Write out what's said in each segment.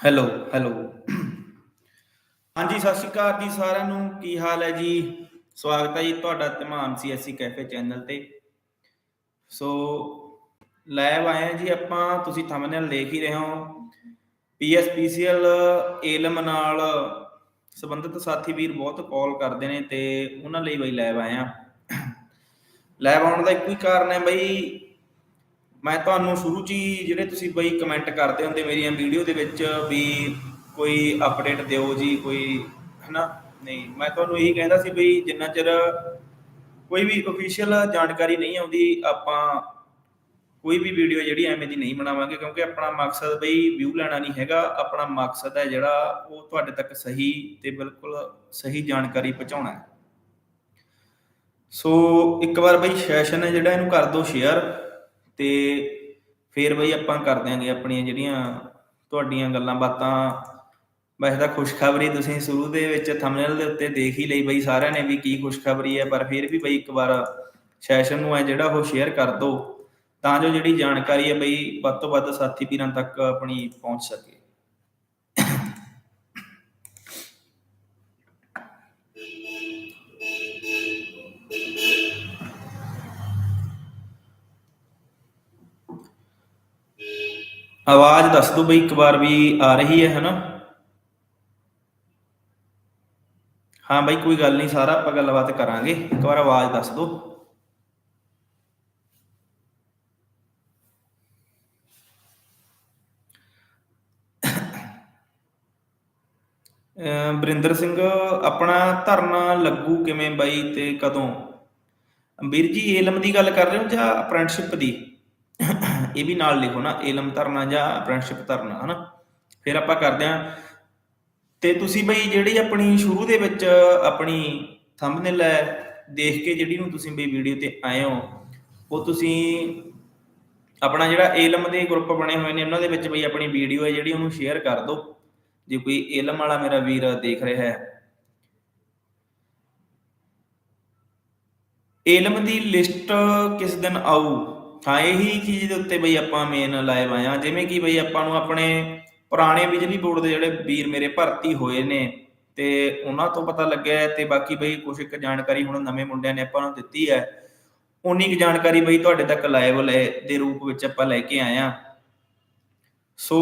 Hello hello ਹਾਂਜੀ, ਸਤਿ ਸ਼੍ਰੀ ਅਕਾਲ ਜੀ ਸਾਰਿਆਂ ਨੂੰ। ਕੀ ਹਾਲ ਹੈ ਜੀ? ਸਵਾਗਤ ਹੈ ਜੀ ਤੁਹਾਡਾ ਧਮਾਨ ਸੀਐਸਸੀ ਕੈਫੇ ਚੈਨਲ ਤੇ। ਸੋ ਲਾਈਵ ਆਏ ਹਾਂ ਜੀ ਆਪਾਂ, ਤੁਸੀਂ ਥੰਬਨੇਲ ਦੇਖ ਹੀ ਰਹੇ ਹੋ। ਪੀਐਸਪੀਸੀਐਲ ਏਲਮ ਨਾਲ ਸੰਬੰਧਿਤ ਸਾਥੀ ਵੀਰ ਬਹੁਤ ਕਾਲ ਕਰਦੇ ਨੇ ਤੇ ਉਹਨਾਂ ਲਈ ਬਈ ਲਾਈਵ ਆਏ ਆ ਲਾਈਵ ਆਉਣ ਦਾ ਇੱਕੋ ਹੀ ਕਾਰਨ ਹੈ ਬਈ ਮੈਂ ਤੁਹਾਨੂੰ ਸ਼ੁਰੂ 'ਚ ਹੀ ਜਿਹੜੇ ਤੁਸੀਂ ਬਈ ਕਮੈਂਟ ਕਰਦੇ ਹੁੰਦੇ ਮੇਰੀਆਂ ਵੀਡੀਓ ਦੇ ਵਿੱਚ ਵੀ ਕੋਈ ਅਪਡੇਟ ਦਿਓ ਜੀ, ਕੋਈ, ਹਨਾ? ਨਹੀਂ, ਮੈਂ ਤੁਹਾਨੂੰ ਇਹੀ ਕਹਿੰਦਾ ਸੀ ਬਈ ਜਿੰਨਾ ਚਿਰ ਕੋਈ ਵੀ ਅਫੀਸ਼ੀਅਲ ਜਾਣਕਾਰੀ ਨਹੀਂ ਆਉਂਦੀ, ਆਪਾਂ ਕੋਈ ਵੀ ਵੀਡੀਓ ਜਿਹੜੀ ਐਵੇਂ ਦੀ ਨਹੀਂ ਬਣਾਵਾਂਗੇ, ਕਿਉਂਕਿ ਆਪਣਾ ਮਕਸਦ ਬਈ ਵਿਊ ਲੈਣਾ ਨਹੀਂ ਹੈਗਾ, ਆਪਣਾ ਮਕਸਦ ਹੈ ਜਿਹੜਾ ਉਹ ਤੁਹਾਡੇ ਤੱਕ ਸਹੀ ਤੇ ਬਿਲਕੁਲ ਸਹੀ ਜਾਣਕਾਰੀ ਪਹੁੰਚਾਉਣਾ ਹੈ। ਸੋ ਇੱਕ ਵਾਰ ਬਈ ਸੈਸ਼ਨ ਹੈ ਜਿਹੜਾ, ਇਹਨੂੰ ਕਰ ਦਿਓ ਸ਼ੇਅਰ ਤੇ ਫੇਰ ਬਈ ਆਪਾਂ ਕਰ ਦਿਆਂਗੇ ਆਪਣੀਆਂ ਜਿਹੜੀਆਂ ਤੁਹਾਡੀਆਂ ਗੱਲਾਂ ਬਾਤਾਂ। ਵੈਸੇ ਤਾਂ ਖੁਸ਼ਖਬਰੀ ਤੁਸੀਂ ਸ਼ੁਰੂ ਦੇ ਵਿੱਚ ਥੰਬਨੇਲ ਦੇ ਉੱਤੇ ਦੇਖ ਹੀ ਲਈ ਬਈ ਸਾਰਿਆਂ ਨੇ ਵੀ ਕੀ ਖੁਸ਼ਖਬਰੀ ਹੈ, ਪਰ ਫਿਰ ਵੀ ਬਈ ਇੱਕ ਵਾਰ ਸੈਸ਼ਨ ਨੂੰ ਹੈ ਜਿਹੜਾ ਉਹ ਸ਼ੇਅਰ ਕਰ ਦਿਓ, ਤਾਂ ਜੋ ਜਿਹੜੀ ਜਾਣਕਾਰੀ ਹੈ ਬਈ ਵੱਧ ਤੋਂ ਵੱਧ ਸਾਥੀ ਵੀਰਾਂ ਤੱਕ ਆਪਣੀ ਪਹੁੰਚ ਸਕੇ। ਆਵਾਜ਼ ਦੱਸ ਦਿਓ ਬਈ, ਇੱਕ ਵਾਰ ਵੀ ਆ ਰਹੀ ਹੈ, ਹਨਾ? ਹਾਂ ਬਈ, ਕੋਈ ਗੱਲ ਨਹੀਂ, ਸਾਰਾ ਆਪਾਂ ਗੱਲਬਾਤ ਕਰਾਂਗੇ। ਇੱਕ ਵਾਰ ਆਵਾਜ਼ ਦੱਸ ਦਿਓ ਅਹ ਬਰਿੰਦਰ ਸਿੰਘ, ਆਪਣਾ ਧਰਨਾ ਲੱਗੂ ਕਿਵੇਂ ਬਾਈ ਤੇ ਕਦੋਂ? ਵੀਰ ਜੀ, ਏਲਮ ਦੀ ਗੱਲ ਕਰ ਰਹੇ ਹੋ ਜਾਂ ਅਪ੍ਰੈਂਟਿਸਸ਼ਿਪ ਦੀ? ਇਹ ਵੀ ਨਾਲ ਲਿਖੋ ਨਾ, ਏਲਮ ਧਰਨਾ ਜਾਂ ਅਪ੍ਰੈਂਟਿਸਸ਼ਿਪ ਧਰਨਾ, ਹਨਾ? ਫਿਰ ਆਪਾਂ ਕਰਦੇ ਆਂ ਤੇ ਤੁਸੀਂ ਬਈ ਜਿਹੜੀ ਆਪਣੀ ਸ਼ੁਰੂ ਦੇ ਵਿੱਚ ਆਪਣੀ ਥੰਬਨੇਲ ਹੈ, ਦੇਖ ਕੇ ਜਿਹੜੀ ਨੂੰ ਤੁਸੀਂ ਬਈ ਵੀਡੀਓ ਤੇ ਆਏ ਹੋ, ਉਹ ਤੁਸੀਂ ਆਪਣਾ ਜਿਹੜਾ ਏਲਮ ਦੇ ਗਰੁੱਪ ਬਣੇ ਹੋਏ ਨੇ, ਉਹਨਾਂ ਦੇ ਵਿੱਚ ਬਈ ਆਪਣੀ ਵੀਡੀਓ ਹੈ ਜਿਹੜੀ ਉਹਨੂੰ ਸ਼ੇਅਰ ਕਰ ਦਿਓ। ਜੇ ਕੋਈ ਏਲਮ ਵਾਲਾ ਮੇਰਾ ਵੀਰ ਦੇਖ ਰਿਹਾ ਹੈ। ਏਲਮ ਦੀ ਲਿਸਟ ਕਿਸ ਦਿਨ ਆਊ? ਹਾਂ, ਇਹੀ ਚੀਜ਼ ਦੇ ਉੱਤੇ ਬਈ ਆਪਾਂ ਮੇਨ ਲਾਈਵ ਆਇਆ ਜਿਵੇਂ ਕਿ ਬਈ ਆਪਾਂ ਨੂੰ ਆਪਣੇ ਪੁਰਾਣੇ ਬਿਜਲੀ ਬੋਰਡ ਦੇ ਜਿਹੜੇ ਵੀਰ ਮੇਰੇ ਭਰਤੀ ਹੋਏ ਨੇ ਤੇ ਉਹਨਾਂ ਤੋਂ ਪਤਾ ਲੱਗਿਆ ਤੇ ਬਾਕੀ ਬਈ ਕੁਝ ਇੱਕ ਜਾਣਕਾਰੀ ਹੁਣ ਨਵੇਂ ਮੁੰਡਿਆਂ ਨੇ ਆਪਾਂ ਨੂੰ ਦਿੱਤੀ ਹੈ। ਉਨੀ ਕੁ ਜਾਣਕਾਰੀ ਬਈ ਤੁਹਾਡੇ ਤੱਕ ਲਾਈਵ ਲੈ ਦੇ ਰੂਪ ਵਿੱਚ ਆਪਾਂ ਲੈ ਕੇ ਆਏ ਆ ਸੋ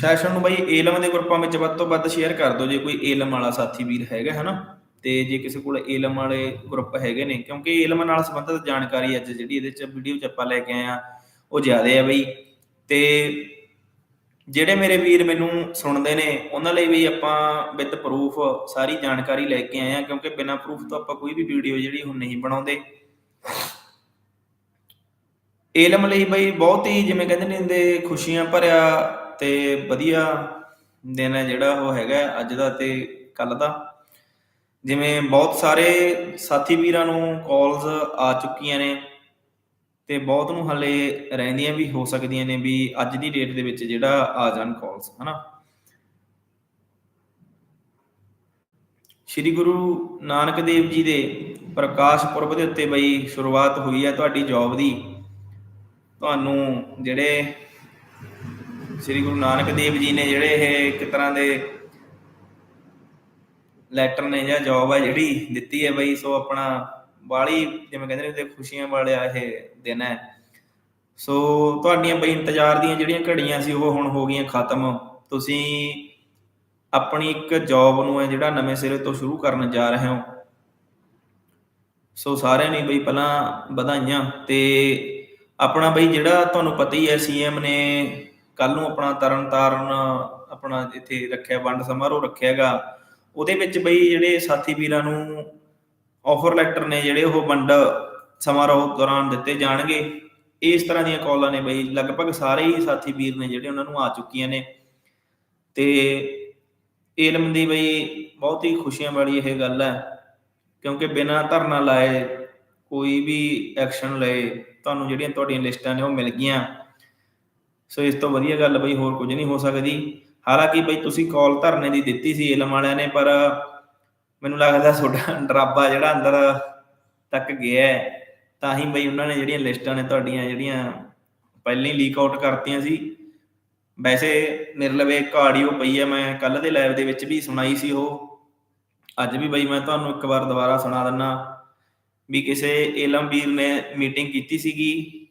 ਸੈਸ਼ਨ ਨੂੰ ਬਈ ਏਲਮ ਦੇ ਗਰੁੱਪਾਂ ਵਿੱਚ ਵੱਧ ਤੋਂ ਵੱਧ ਸ਼ੇਅਰ ਕਰ ਦਿਓ ਜੇ ਕੋਈ ਏਲਮ ਵਾਲਾ ਸਾਥੀ ਵੀਰ ਹੈਗਾ, ਹਨਾ? ਤੇ ਜੇ ਕਿਸੇ ਕੋਲ ਏਲਮ ਵਾਲੇ ਗਰੁੱਪ ਹੈਗੇ ਨੇ, ਕਿਉਂਕਿ ਏਲਮ ਨਾਲ ਸੰਬੰਧਿਤ ਜਾਣਕਾਰੀ ਅੱਜ ਜਿਹੜੀ ਇਹਦੇ ਚ ਵੀਡੀਓ ਚ ਆਪਾਂ ਲੈ ਕੇ ਆਏ ਆ ਉਹ ਜ਼ਿਆਦਾ ਆ ਬਈ। ਤੇ ਜਿਹੜੇ ਮੇਰੇ ਵੀਰ ਮੈਨੂੰ ਸੁਣਦੇ ਨੇ, ਉਹਨਾਂ ਲਈ ਵੀ ਆਪਾਂ ਵਿਦ ਪ੍ਰੂਫ ਸਾਰੀ ਜਾਣਕਾਰੀ ਲੈ ਕੇ ਆਏ ਆ ਕਿਉਂਕਿ ਬਿਨਾਂ ਪ੍ਰੂਫ ਤੋਂ ਆਪਾਂ ਕੋਈ ਵੀ ਵੀਡੀਓ ਜਿਹੜੀ ਹੁਣ ਨਹੀਂ ਬਣਾਉਂਦੇ। ਏਲਮ ਲਈ ਬਈ ਬਹੁਤ ਹੀ ਜਿਵੇਂ ਕਹਿੰਦੇ ਨੇ ਹੁੰਦੇ ਖੁਸ਼ੀਆਂ ਭਰਿਆ ਤੇ ਵਧੀਆ ਦਿਨ ਹੈ ਜਿਹੜਾ ਉਹ ਹੈਗਾ ਅੱਜ ਦਾ ਤੇ ਕੱਲ ਦਾ। ਜਿਵੇਂ ਬਹੁਤ ਸਾਰੇ ਸਾਥੀ ਵੀਰਾਂ ਨੂੰ ਕਾਲਸ ਆ ਚੁੱਕੀਆਂ ਨੇ ਤੇ ਬਹੁਤ ਨੂੰ ਹਲੇ ਰਹਿੰਦੀਆਂ ਵੀ ਹੋ ਸਕਦੀਆਂ ਨੇ ਵੀ ਅੱਜ ਦੀ ਡੇਟ ਦੇ ਵਿੱਚ ਜਿਹੜਾ ਆ ਜਾਣ ਕਾਲਸ ਹਨਾ? ਸ਼੍ਰੀ ਗੁਰੂ ਨਾਨਕ ਦੇਵ ਜੀ ਦੇ ਪ੍ਰਕਾਸ਼ ਪੁਰਬ ਦੇ ਉੱਤੇ ਬਈ ਸ਼ੁਰੂਆਤ ਹੋਈ ਹੈ ਤੁਹਾਡੀ ਜੌਬ ਦੀ। ਤੁਹਾਨੂੰ ਜਿਹੜੇ ਸ੍ਰੀ ਗੁਰੂ ਨਾਨਕ ਦੇਵ ਜੀ ਨੇ ਜਿਹੜੇ ਇਹ ਇੱਕ ਤਰ੍ਹਾਂ ਦੇ ਲੈਟਰ ਨੇ ਜਾਂ ਜੌਬ ਹੈ ਜਿਹੜੀ ਦਿੱਤੀ ਹੈ ਬਈ, ਸੋ ਆਪਣਾ ਬਾਲੀ ਜਿਵੇਂ ਕਹਿੰਦੇ ਨੇ ਤੇ ਖੁਸ਼ੀਆਂ ਵਾਲਿਆ ਇਹ ਦਿਨ ਹੈ। ਸੋ ਤੁਹਾਡੀਆਂ ਬਈ ਇੰਤਜ਼ਾਰ ਦੀਆਂ ਜਿਹੜੀਆਂ ਘੜੀਆਂ ਸੀ, ਉਹ ਹੁਣ ਹੋ ਗਈਆਂ ਖਤਮ। ਤੁਸੀਂ ਆਪਣੀ ਇੱਕ ਜੌਬ ਨੂੰ ਹੈ ਜਿਹੜਾ ਨਵੇਂ ਸਿਰੇ ਤੋਂ ਸ਼ੁਰੂ ਕਰਨ ਜਾ ਰਹੇ ਹੋ। ਸੋ ਸਾਰਿਆਂ ਨੇ ਬਈ ਪਹਿਲਾਂ ਵਧਾਈਆਂ ਤੇ ਆਪਣਾ ਬਈ ਜਿਹੜਾ ਤੁਹਾਨੂੰ ਪਤਾ ਹੀ ਹੈ ਸੀਐਮ ਨੇ ਕੱਲ ਨੂੰ ਆਪਣਾ ਤਰਨ ਤਾਰਨ, ਆਪਣਾ ਇੱਥੇ ਰੱਖਿਆ ਵੰਡ ਸਮਾਰੋਹ ਰੱਖਿਆਗਾ ਉਹਦੇ ਵਿੱਚ ਬਈ ਜਿਹੜੇ ਸਾਥੀ ਵੀਰਾਂ ਨੂੰ ਆਫਰ ਲੈਟਰ ਨੇ ਜਿਹੜੇ ਉਹ ਵੰਡ ਸਮਾਰੋਹ ਦੌਰਾਨ ਦਿੱਤੇ ਜਾਣਗੇ। ਇਸ ਤਰ੍ਹਾਂ ਦੀਆਂ ਕਾਲਾਂ ਨੇ ਬਈ ਲਗਭਗ ਸਾਰੇ ਹੀ ਸਾਥੀ ਵੀਰ ਨੇ ਜਿਹੜੇ ਉਹਨਾਂ ਨੂੰ ਆ ਚੁੱਕੀਆਂ ਨੇ। ਤੇ ਇਲਮ ਦੀ ਬਈ ਬਹੁਤ ਹੀ ਖੁਸ਼ੀਆਂ ਵਾਲੀ ਇਹ ਗੱਲ ਹੈ, ਕਿਉਂਕਿ ਬਿਨਾਂ ਧਰਨਾ ਲਾਏ, ਕੋਈ ਵੀ ਐਕਸ਼ਨ ਲਏ, ਤੁਹਾਨੂੰ ਜਿਹੜੀਆਂ ਤੁਹਾਡੀਆਂ ਲਿਸਟਾਂ ਨੇ ਉਹ ਮਿਲ ਗਈਆਂ। ਸੋ ਇਸ ਤੋਂ ਵਧੀਆ ਗੱਲ ਬਈ ਹੋਰ ਕੁਝ ਨਹੀਂ ਹੋ ਸਕਦੀ। ਹਾਲਾਂਕਿ ਬਈ ਤੁਸੀਂ ਕਾਲ ਧਰਨੇ ਦੀ ਦਿੱਤੀ ਸੀ ਇਲਮ ਵਾਲਿਆਂ ਨੇ, ਪਰ ਮੈਨੂੰ ਲੱਗਦਾ ਤੁਹਾਡਾ ਡਰਾਬਾ ਜਿਹੜਾ ਅੰਦਰ ਤੱਕ ਗਿਆ ਤਾਂ ਹੀ ਬਈ ਉਹਨਾਂ ਨੇ ਜਿਹੜੀਆਂ ਲਿਸਟਾਂ ਨੇ ਤੁਹਾਡੀਆਂ ਜਿਹੜੀਆਂ ਪਹਿਲਾਂ ਹੀ ਲੀਕ ਆਊਟ ਕਰਤੀਆਂ ਸੀ। ਵੈਸੇ ਮੇਰੇ ਲਵੇ ਇੱਕ ਆਡੀਓ ਪਈ ਹੈ, ਮੈਂ ਕੱਲ ਦੇ ਲਾਈਵ ਦੇ ਵਿੱਚ ਵੀ ਸੁਣਾਈ ਸੀ ਉਹ। ਅੱਜ ਵੀ ਬਈ ਮੈਂ ਤੁਹਾਨੂੰ ਇੱਕ ਵਾਰ ਦੁਬਾਰਾ ਸੁਣਾ ਦਿੰਨਾ ਵੀ ਕਿਸੇ ਏਲਮ ਵੀਰ ਨੇ ਮੀਟਿੰਗ ਕੀਤੀ ਸੀਗੀ।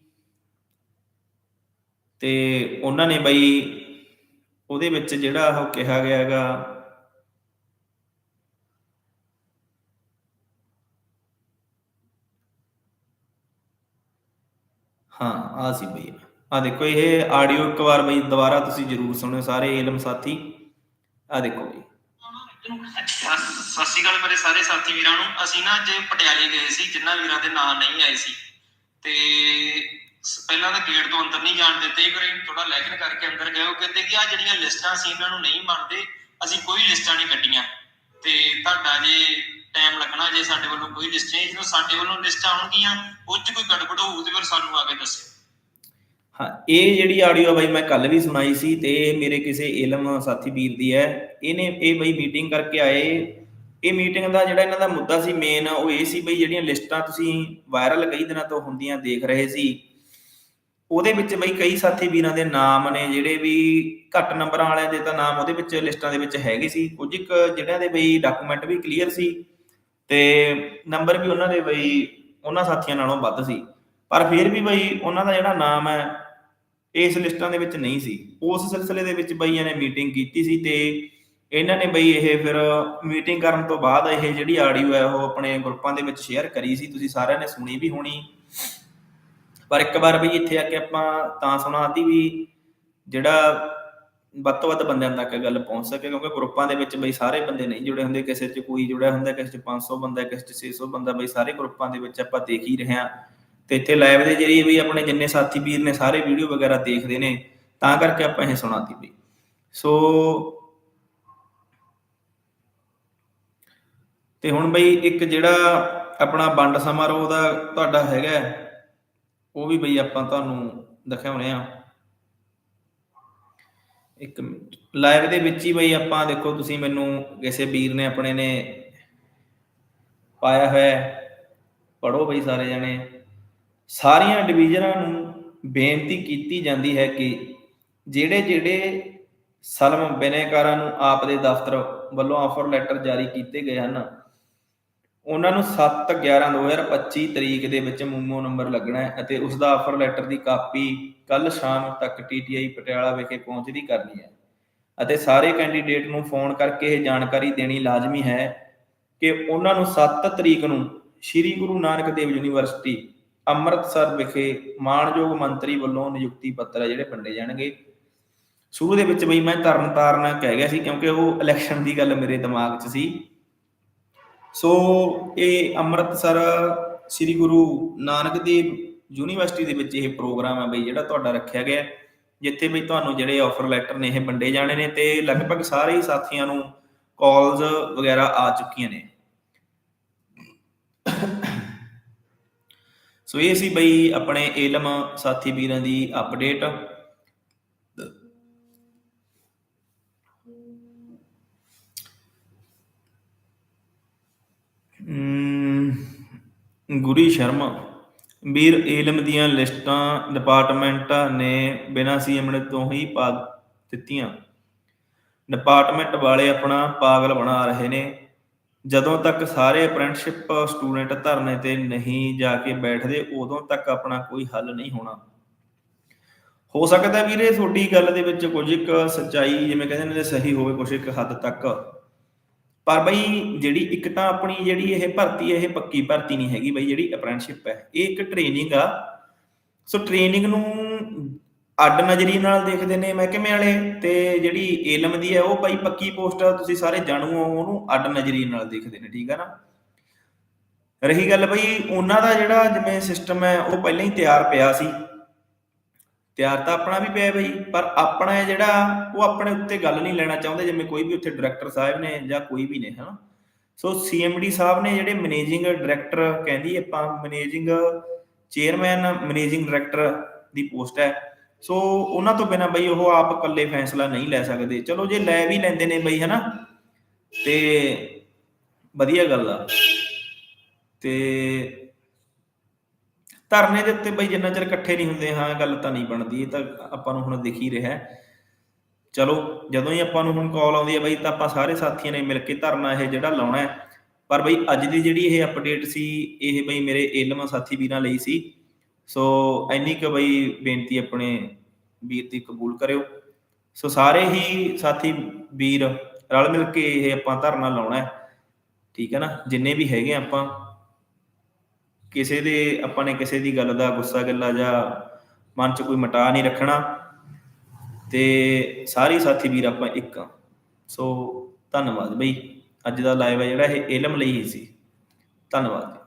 ਤੇ ਉਹਨਾਂ ਨੇ ਬਈ ਉਹਦੇ ਵਿੱਚ ਜਿਹੜਾ ਉਹ ਕਿਹਾ ਗਿਆ ਹੈਗਾ, ਹਾਂ ਆ ਸੀ ਬਈ। ਆ ਦੇਖੋ, ਇਹ ਆਡੀਓ ਇੱਕ ਵਾਰ ਬਈ ਦੁਬਾਰਾ ਤੁਸੀਂ ਜਰੂਰ ਸੁਣਿਓ ਸਾਰੇ ਇਲਮ ਸਾਥੀ। ਆ ਦੇਖੋ ਬਈ। ਸਤਿ ਸ਼੍ਰੀ ਅਕਾਲ ਮੇਰੇ ਸਾਰੇ ਸਾਥੀ ਵੀਰਾਂ ਨੂੰ। ਅਸੀਂ ਨਾ ਅੱਜ ਪਟਿਆਲੇ ਗਏ ਸੀ ਜਿਨ੍ਹਾਂ ਵੀਰਾਂ ਦੇ ਨਾਂ ਨਹੀਂ ਆਏ ਸੀ। ਤੇ ਪਹਿਲਾਂ ਤਾਂ ਗੇਟ ਤੋਂ ਅੰਦਰ ਨਹੀਂ ਜਾਣ ਦਿੱਤੇ ਫਿਰ ਥੋੜਾ ਲੈਕਨ ਕਰਕੇ ਅੰਦਰ ਗਏ ਉਹ ਕਹਿੰਦੇ ਕਿ ਆ ਜਿਹੜੀਆਂ ਲਿਸਟਾਂ ਸੀ ਇਹਨਾਂ ਨੂੰ ਨਹੀਂ ਮੰਨਦੇ, ਅਸੀਂ ਕੋਈ ਲਿਸਟਾਂ ਨਹੀਂ ਕੱਢੀਆਂ। ਤੇ ਤੁਹਾਡਾ ਜੇ ਟਾਈਮ ਲੱਗਣਾ, ਜੇ ਸਾਡੇ ਵੱਲੋਂ ਕੋਈ ਲਿਸਟ ਨਹੀਂ ਜਦੋਂ ਸਾਡੇ ਵੱਲੋਂ ਲਿਸਟਾਂ ਆਉਣਗੀਆਂ ਉਹ 'ਚ ਕੋਈ ਗੜਬੜ ਹੋਊ ਤੇ ਫਿਰ ਸਾਨੂੰ ਆ ਕੇ ਦੱਸਿਓ। ਹਾਂ, ਇਹ ਜਿਹੜੀ ਆਡੀਓ ਬਾਈ, ਮੈਂ ਕੱਲ ਵੀ ਸੁਣਾਈ ਸੀ ਤੇ ਮੇਰੇ ਕਿਸੇ ਇਲਮ ਸਾਥੀ ਵੀਰ ਦੀ ਹੈ। ਇਹਨੇ, ਇਹ ਬਈ ਮੀਟਿੰਗ ਕਰਕੇ ਆਏ। ਇਹ ਮੀਟਿੰਗ ਦਾ ਜਿਹੜਾ ਇਹਨਾਂ ਦਾ ਮੁੱਦਾ ਸੀ ਮੇਨ ਉਹ ਇਹ ਸੀ ਬਈ ਜਿਹੜੀਆਂ ਲਿਸਟਾਂ ਤੁਸੀਂ ਵਾਇਰਲ ਕਈ ਦਿਨਾਂ ਤੋਂ ਹੁੰਦੀਆਂ ਦੇਖ ਰਹੇ ਸੀ ਉਹਦੇ ਵਿੱਚ ਬਈ ਕਈ ਸਾਥੀ ਵੀਰਾਂ ਦੇ ਨਾਮ ਨੇ ਜਿਹੜੇ ਵੀ ਘੱਟ ਨੰਬਰਾਂ ਵਾਲਿਆਂ ਦੇ ਤਾਂ ਨਾਮ ਉਹਦੇ ਵਿੱਚ ਲਿਸਟਾਂ ਦੇ ਵਿੱਚ ਹੈਗੇ ਸੀ। ਕੁਝ ਇੱਕ ਜਿਹੜਿਆਂ ਦੇ ਬਈ ਡਾਕੂਮੈਂਟ ਵੀ ਕਲੀਅਰ ਸੀ ਤੇ ਨੰਬਰ ਵੀ ਉਹਨਾਂ ਦੇ ਬਈ ਉਹਨਾਂ ਸਾਥੀਆਂ ਨਾਲੋਂ ਵੱਧ ਸੀ। ਪਰ ਫਿਰ ਵੀ ਬਈ ਉਹਨਾਂ ਦਾ ਜਿਹੜਾ ਨਾਮ ਹੈ, ਇਸ ਲਿਸਟਾਂ ਦੇ ਵਿੱਚ ਨਹੀਂ ਸੀ। ਉਸ ਸਿਲਸਿਲੇ ਦੇ ਵਿੱਚ ਬਈਆਂ ਨੇ ਮੀਟਿੰਗ ਕੀਤੀ ਸੀ ਤੇ ਇਹਨਾਂ ਨੇ ਬਈ ਇਹ ਫਿਰ ਮੀਟਿੰਗ ਕਰਨ ਤੋਂ ਬਾਅਦ ਇਹ ਜਿਹੜੀ ਆਡੀਓ ਹੈ ਉਹ ਆਪਣੇ ਗਰੁੱਪਾਂ ਦੇ ਵਿੱਚ ਸ਼ੇਅਰ ਕਰੀ ਸੀ। ਤੁਸੀਂ ਸਾਰਿਆਂ ਨੇ ਸੁਣੀ ਵੀ ਹੋਣੀ। ਪਰ ਇੱਕ ਵਾਰ ਬਈ ਇੱਥੇ ਆ ਕੇ ਆਪਾਂ ਤਾਂ ਸੁਣਾਤੀ ਵੀ ਜਿਹੜਾ ਵੱਧ ਤੋਂ ਵੱਧ ਬੰਦਿਆਂ ਤੱਕ ਗੱਲ ਪਹੁੰਚ ਸਕੇ, ਕਿਉਂਕਿ ਗਰੁੱਪਾਂ ਦੇ ਵਿੱਚ ਬਈ ਸਾਰੇ ਬੰਦੇ ਨਹੀਂ ਜੁੜੇ ਹੁੰਦੇ, ਕਿਸੇ 'ਚ ਕੋਈ ਜੁੜਿਆ ਹੁੰਦਾ, ਕਿਸੇ 'ਚ 500 ਬੰਦਾ, ਕਿਸੇ 'ਚ 600 ਬੰਦਾ, ਬਈ ਸਾਰੇ ਗਰੁੱਪਾਂ ਦੇ ਵਿੱਚ ਆਪਾਂ ਦੇਖ ਹੀ ਰਹੇ ਹਾਂ। ਤੇ ਇੱਥੇ ਲਾਈਵ ਦੇ ਜਰੀਏ ਵੀ ਆਪਣੇ ਜਿੰਨੇ ਸਾਥੀ ਵੀਰ ਨੇ ਸਾਰੇ ਵੀਡੀਓ ਵਗੈਰਾ ਦੇਖਦੇ ਨੇ, ਤਾਂ ਕਰਕੇ ਆਪਾਂ ਇਹ ਸੁਣਾਤੀ ਬਈ। ਸੋ ਤੇ ਹੁਣ ਬਈ ਇੱਕ ਜਿਹੜਾ ਆਪਣਾ ਵੰਡ ਸਮਾਰੋਹ ਦਾ ਤੁਹਾਡਾ ਹੈਗਾ ਉਹ ਵੀ ਬਈ ਆਪਾਂ ਤੁਹਾਨੂੰ ਦਿਖਾਉਣੇ ਆ। ਇੱਕ ਲਾਈਵ ਦੇ ਵਿੱਚ ਹੀ ਬਈ ਆਪਾਂ ਦੇਖੋ ਤੁਸੀਂ ਮੈਨੂੰ ਕਿਸੇ ਵੀਰ ਨੇ ਆਪਣੇ ਨੇ ਪਾਇਆ ਹੋਇਆ ਪੜੋ ਬਈ ਸਾਰੇ ਜਣੇ। ਸਾਰੀਆਂ ਡਿਵੀਜ਼ਨਾਂ ਨੂੰ ਬੇਨਤੀ ਕੀਤੀ ਜਾਂਦੀ ਹੈ ਕਿ ਜਿਹੜੇ ਜਿਹੜੇ ਸਲਮ ਬਿਨੇਕਾਰਾਂ ਨੂੰ ਆਪ ਦੇ ਦਫ਼ਤਰ ਵੱਲੋਂ ਆਫਰ ਲੈਟਰ ਜਾਰੀ ਕੀਤੇ ਗਏ ਹਨ ਉਹਨਾਂ ਨੂੰ 7/11/2025 ਤਰੀਕ ਦੇ ਵਿੱਚ ਮੂਮੋ ਨੰਬਰ ਲੱਗਣਾ ਹੈ ਅਤੇ ਉਸ ਦਾ ਆਫਰ ਲੈਟਰ ਦੀ ਕਾਪੀ ਕੱਲ ਸ਼ਾਮ ਤੱਕ ਟੀਟੀਆਈ ਪਟਿਆਲਾ ਵਿਖੇ ਪਹੁੰਚਦੀ ਕਰਨੀ ਹੈ। ਅਤੇ ਸਾਰੇ ਕੈਂਡੀਡੇਟ ਨੂੰ ਫੋਨ ਕਰਕੇ ਇਹ ਜਾਣਕਾਰੀ ਦੇਣੀ ਲਾਜ਼ਮੀ ਹੈ ਕਿ ਉਹਨਾਂ ਨੂੰ 7 ਤਰੀਕ ਨੂੰ ਸ੍ਰੀ ਗੁਰੂ ਨਾਨਕ ਦੇਵ ਯੂਨੀਵਰਸਿਟੀ ਅੰਮ੍ਰਿਤਸਰ ਵਿਖੇ ਮਾਣਯੋਗ ਮੰਤਰੀ ਵੱਲੋਂ ਨਿਯੁਕਤੀ ਪੱਤਰ ਹੈ ਜਿਹੜੇ ਵੰਡੇ ਜਾਣਗੇ। ਸ਼ੁਰੂ ਦੇ ਵਿੱਚ ਬਈ ਮੈਂ ਤਰਨ ਤਾਰਨ ਕਹਿ ਗਿਆ ਸੀ ਕਿਉਂਕਿ ਉਹ ਇਲੈਕਸ਼ਨ ਦੀ ਗੱਲ ਮੇਰੇ ਦਿਮਾਗ 'ਚ ਸੀ। ਸੋ ਇਹ ਅੰਮ੍ਰਿਤਸਰ ਸ੍ਰੀ ਗੁਰੂ ਨਾਨਕ ਦੇਵ ਯੂਨੀਵਰਸਿਟੀ ਦੇ ਵਿੱਚ ਇਹ ਪ੍ਰੋਗਰਾਮ ਹੈ ਬਈ ਜਿਹੜਾ ਤੁਹਾਡਾ ਰੱਖਿਆ ਗਿਆ ਜਿੱਥੇ ਬਈ ਤੁਹਾਨੂੰ ਜਿਹੜੇ ਆਫਰ ਲੈਟਰ ਨੇ ਇਹ ਵੰਡੇ ਜਾਣੇ ਨੇ ਤੇ ਲਗਭਗ ਸਾਰੇ ਹੀ ਸਾਥੀਆਂ ਨੂੰ ਕਾਲਸ ਵਗੈਰਾ ਆ ਚੁੱਕੀਆਂ ਨੇ। ਸੋ ਇਹ ਸੀ ਬਈ ਆਪਣੇ ਏਲਮ ਸਾਥੀ ਵੀਰਾਂ ਦੀ ਅਪਡੇਟ ਗੁਰੀ ਸ਼ਰਮਾ। ਵੀਰ ਇਲਮ ਦੀਆਂ ਲਿਸਟਾਂ ਡਿਪਾਰਟਮੈਂਟਾਂ ਨੇ ਬਿਨਾਂ ਸੀਐਮਏ ਤੋਂ ਹੀ ਪਾ ਦਿੱਤੀਆਂ। ਡਿਪਾਰਟਮੈਂਟ ਵਾਲੇ ਆਪਣਾ ਪਾਗਲ ਬਣਾ ਰਹੇ ਨੇ। ਜਦੋਂ ਤੱਕ ਸਾਰੇ ਅਪ੍ਰੈਂਟਿਸਸ਼ਿਪ ਸਟੂਡੈਂਟ ਧਰਨੇ ਤੇ ਨਹੀਂ ਜਾ ਕੇ ਬੈਠਦੇ, ਉਦੋਂ ਤੱਕ ਆਪਣਾ ਕੋਈ ਹੱਲ ਨਹੀਂ ਹੋਣਾ। ਹੋ ਸਕਦਾ ਵੀਰੇ, ਤੁਹਾਡੀ ਗੱਲ ਦੇ ਵਿੱਚ ਕੁਝ ਇੱਕ ਸੱਚਾਈ, ਜਿਵੇਂ ਕਹਿੰਦੇ ਨੇ ਸਹੀ ਹੋਵੇ, ਕੁਝ ਇੱਕ ਹੱਦ ਤੱਕ। ਪਰ ਬਈ ਜਿਹੜੀ ਇੱਕ ਤਾਂ ਆਪਣੀ ਜਿਹੜੀ ਇਹ ਭਰਤੀ ਹੈ, ਇਹ ਪੱਕੀ ਭਰਤੀ ਨਹੀਂ ਹੈਗੀ ਬਈ, ਜਿਹੜੀ ਅਪ੍ਰੈਂਟਿਸਸ਼ਿਪ ਹੈ। ਇਹ ਇੱਕ ਟ੍ਰੇਨਿੰਗ ਆ। ਸੋ ਟ੍ਰੇਨਿੰਗ ਨੂੰ ਅੱਡ ਨਜ਼ਰੀਏ ਨਾਲ ਦੇਖਦੇ ਨੇ ਮਹਿਕਮੇ ਵਾਲੇ ਤੇ ਜਿਹੜੀ ਏਲਮ ਦੀ ਹੈ, ਉਹ ਭਾਈ ਪੱਕੀ ਪੋਸਟ ਆ, ਤੁਸੀਂ ਸਾਰੇ ਜਾਣੂ ਹੋ, ਉਹਨੂੰ ਅੱਡ ਨਜ਼ਰੀਏ ਨਾਲ ਦੇਖਦੇ ਨੇ, ਠੀਕ ਆ ਨਾ? ਰਹੀ ਗੱਲ ਬਈ, ਉਹਨਾਂ ਦਾ ਜਿਹੜਾ ਜਿਵੇਂ ਸਿਸਟਮ ਹੈ, ਉਹ ਪਹਿਲਾਂ ਹੀ ਤਿਆਰ ਪਿਆ ਸੀ। ਪਿਆਰ ਤਾਂ ਆਪਣਾ ਵੀ ਪਿਆ ਬਈ, ਪਰ ਆਪਣਾ ਇਹ ਜਿਹੜਾ, ਉਹ ਆਪਣੇ ਉੱਤੇ ਗੱਲ ਨਹੀਂ ਲੈਣਾ ਚਾਹੁੰਦੇ ਜਿਵੇਂ ਕੋਈ ਵੀ ਉੱਥੇ ਡਾਇਰੈਕਟਰ ਸਾਹਿਬ ਨੇ ਜਾਂ ਕੋਈ ਵੀ ਨੇ, ਹਨਾ? ਸੋ ਸੀਐਮਡੀ ਸਾਹਿਬ ਨੇ ਜਿਹੜੇ ਮੈਨੇਜਿੰਗ ਡਾਇਰੈਕਟਰ ਕਹਿੰਦੀ, ਆਪਾਂ ਮੈਨੇਜਿੰਗ ਚੇਅਰਮੈਨ ਮੈਨੇਜਿੰਗ ਡਾਇਰੈਕਟਰ ਦੀ ਪੋਸਟ ਹੈ। ਸੋ ਉਹਨਾਂ ਤੋਂ ਬਿਨਾ ਬਈ ਉਹ ਆਪ ਇਕੱਲੇ ਫੈਸਲਾ ਨਹੀਂ ਲੈ ਸਕਦੇ। ਚਲੋ, ਜੇ ਲੈ ਵੀ ਲੈਂਦੇ ਨੇ ਬਈ, ਹਨਾ? ਤੇ ਵਧੀਆ ਗੱਲ ਆ। ਤੇ ਧਰਨੇ ਦੇ ਉੱਤੇ ਬਈ ਜਿੰਨਾ ਚਿਰ ਇਕੱਠੇ ਨਹੀਂ ਹੁੰਦੇ, ਹਾਂ, ਗੱਲ ਤਾਂ ਨਹੀਂ ਬਣਦੀ, ਇਹ ਤਾਂ ਆਪਾਂ ਨੂੰ ਹੁਣ ਦਿਖ ਹੀ ਰਿਹਾ। ਚਲੋ, ਜਦੋਂ ਹੀ ਆਪਾਂ ਨੂੰ ਹੁਣ ਕਾਲ ਆਉਂਦੀ ਹੈ ਬਈ, ਤਾਂ ਆਪਾਂ ਸਾਰੇ ਸਾਥੀਆਂ ਨੇ ਮਿਲ ਕੇ ਧਰਨਾ ਇਹ ਜਿਹੜਾ ਲਾਉਣਾ ਹੈ। ਪਰ ਬਈ ਅੱਜ ਦੀ ਜਿਹੜੀ ਇਹ ਅਪਡੇਟ ਸੀ, ਇਹ ਬਈ ਮੇਰੇ ਇਲਮ ਸਾਥੀ ਵੀਰਾਂ ਲਈ ਸੀ। ਸੋ ਇੰਨੀ ਕੁ ਬਈ ਬੇਨਤੀ ਆਪਣੇ ਵੀਰ ਦੀ ਕਬੂਲ ਕਰਿਓ। ਸੋ ਸਾਰੇ ਹੀ ਸਾਥੀ ਵੀਰ ਰਲ ਮਿਲ ਕੇ ਇਹ ਆਪਾਂ ਧਰਨਾ ਲਾਉਣਾ ਹੈ। ਠੀਕ ਹੈ ਨਾ? ਜਿੰਨੇ ਵੀ ਹੈਗੇ ਆਪਾਂ। ਕਿਸੇ ਦੇ ਆਪਾਂ ਨੇ ਕਿਸੇ ਦੀ ਗੱਲ ਦਾ ਗੁੱਸਾ ਗਿੱਲਾ ਜਾਂ ਮਨ 'ਚ ਕੋਈ ਮਟਾ ਨਹੀਂ ਰੱਖਣਾ ਤੇ ਸਾਰੇ ਸਾਥੀ ਵੀਰ ਆਪਾਂ ਇੱਕ ਆ ਸੋ ਧੰਨਵਾਦ ਬਈ। ਅੱਜ ਦਾ ਲਾਈਵ ਹੈ ਜਿਹੜਾ ਇਹ ਇਲਮ ਲਈ ਹੀ ਸੀ। ਧੰਨਵਾਦ।